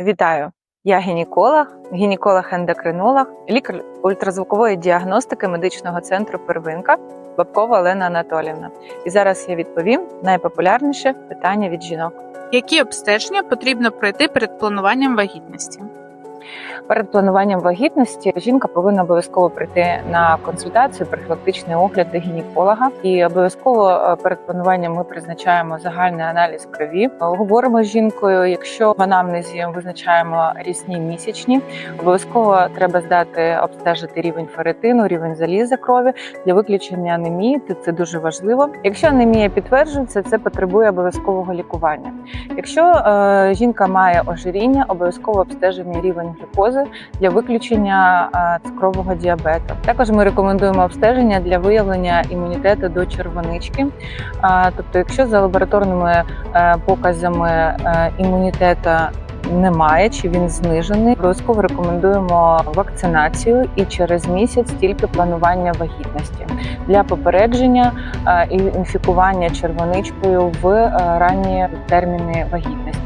Вітаю! Я гінеколог, гінеколог-ендокринолог, лікар ультразвукової діагностики медичного центру Первинка Бабкова Олена Анатолівна. І зараз я відповім найпопулярніше питання від жінок. Які обстеження потрібно пройти перед плануванням вагітності? Перед плануванням вагітності жінка повинна обов'язково прийти на консультацію, профілактичний огляд до гінеколога. І обов'язково е, перед плануванням ми призначаємо загальний аналіз крові. Говоримо з жінкою. Якщо в анамнезі визначаємо рісні місячні, обов'язково треба здати обстежити рівень ферритину, рівень заліза крові для виключення анемії. Це дуже важливо. Якщо анемія підтверджується, це потребує обов'язкового лікування. Якщо е, жінка має ожиріння, обов'язково обстеження рівень глюкози для виключення е, цукрового діабету. Також ми рекомендуємо обстеження для виявлення імунітету до червонички. Е, тобто, якщо за лабораторними е, показами е, імунітету немає чи він знижений, обов'язково рекомендуємо вакцинацію і через місяць тільки планування вагітності для попередження і інфікування червоничкою в е, ранні терміни вагітності.